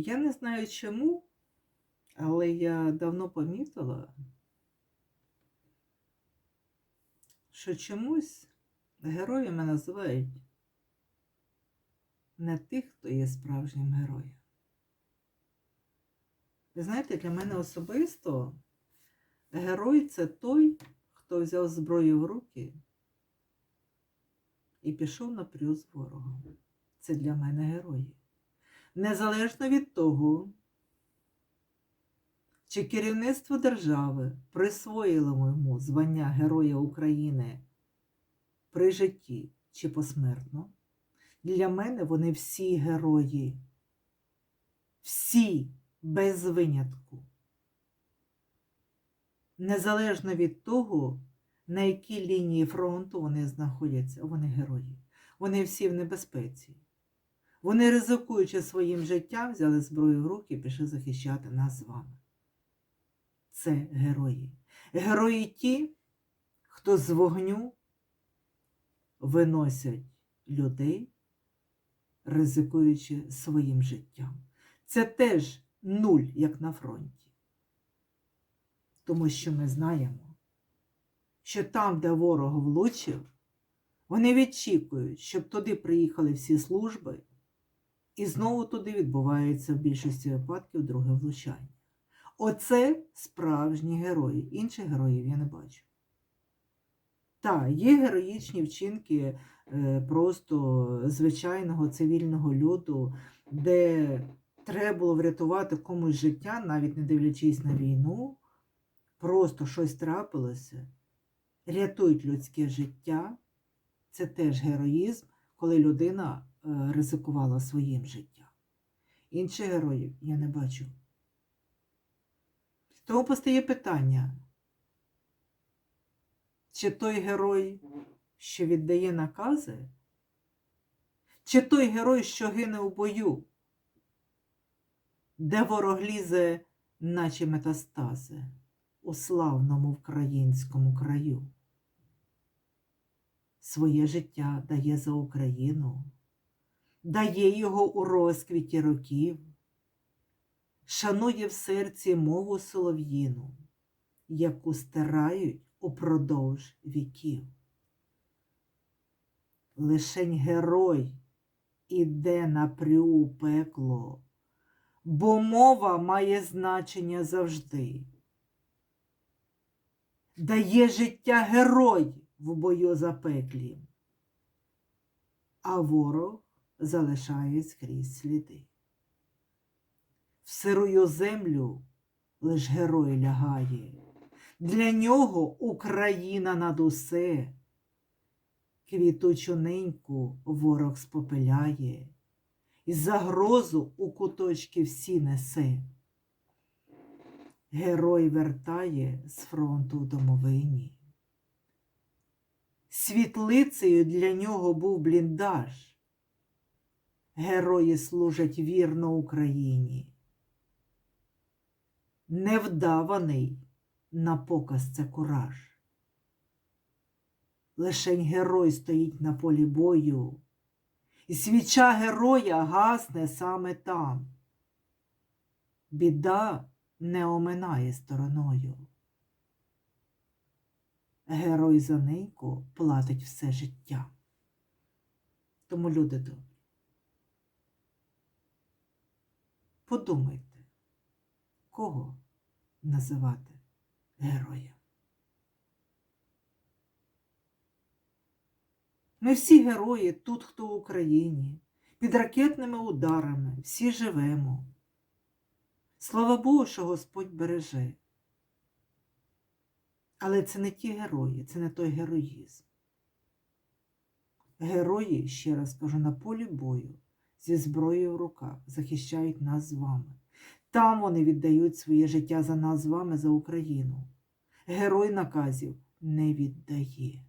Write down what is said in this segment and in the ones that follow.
Я не знаю чому, але я давно помітила, що чомусь героями називають не тих, хто є справжнім героєм. Ви знаєте, для мене особисто герой це той, хто взяв зброю в руки і пішов на плюс з ворогом. Це для мене герої. Незалежно від того, чи керівництво держави присвоїло йому звання Героя України при житті чи посмертно, для мене вони всі герої. Всі без винятку. Незалежно від того, на якій лінії фронту вони знаходяться, вони герої. Вони всі в небезпеці. Вони, ризикуючи своїм життям, взяли зброю в руки і пішли захищати нас з вами. Це герої. Герої ті, хто з вогню виносять людей, ризикуючи своїм життям. Це теж нуль, як на фронті. Тому що ми знаємо, що там, де ворог влучив, вони відчікують, щоб туди приїхали всі служби, і знову туди відбувається в більшості випадків друге влучання. Оце справжні герої. Інших героїв я не бачу. Так, є героїчні вчинки е, просто звичайного цивільного люду, де треба було врятувати комусь життя, навіть не дивлячись на війну, просто щось трапилося, рятують людське життя. Це теж героїзм, коли людина ризикувала своїм життям. Інших героїв я не бачу. Тому постає питання, чи той герой, що віддає накази, чи той герой, що гине у бою, де ворог лізе, наче метастази у славному українському краю. Своє життя дає за Україну, дає його у розквіті років, шанує в серці мову солов'їну, яку стирають упродовж віків. Лишень герой іде напрю у пекло, бо мова має значення завжди. Дає життя герой в бою запеклі, а ворог залишає скрізь сліди. В сирую землю лиш герой лягає, для нього Україна над усе. Квітучу неньку ворог спопиляє, і загрозу у куточки всі несе. Герой вертає з фронту домовині. Світлицею для нього був бліндаж. Герої служать вірно Україні. Невдаваний на показ це кураж. Лишень герой стоїть на полі бою, і свіча героя гасне саме там. Біда не оминає стороною. Герой за неньку платить все життя. Тому, люди добрі, подумайте, кого називати героєм. Ми всі герої тут, хто в Україні, під ракетними ударами, всі живемо. Слава Богу, що Господь береже. Але це не ті герої, це не той героїзм. Герої, ще раз кажу, на полі бою зі зброєю в руках захищають нас з вами. Там вони віддають своє життя за нас з вами, за Україну. Герой наказів не віддає.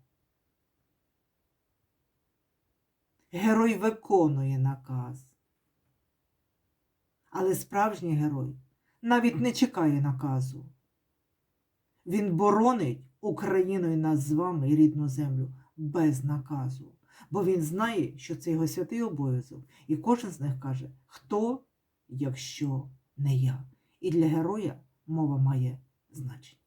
Герой виконує наказ. Але справжній герой навіть не чекає наказу. Він боронить Україну і нас з вами і рідну землю без наказу. Бо він знає, що це його святий обов'язок. І кожен з них каже, хто якщо не я. І для героя мова має значення.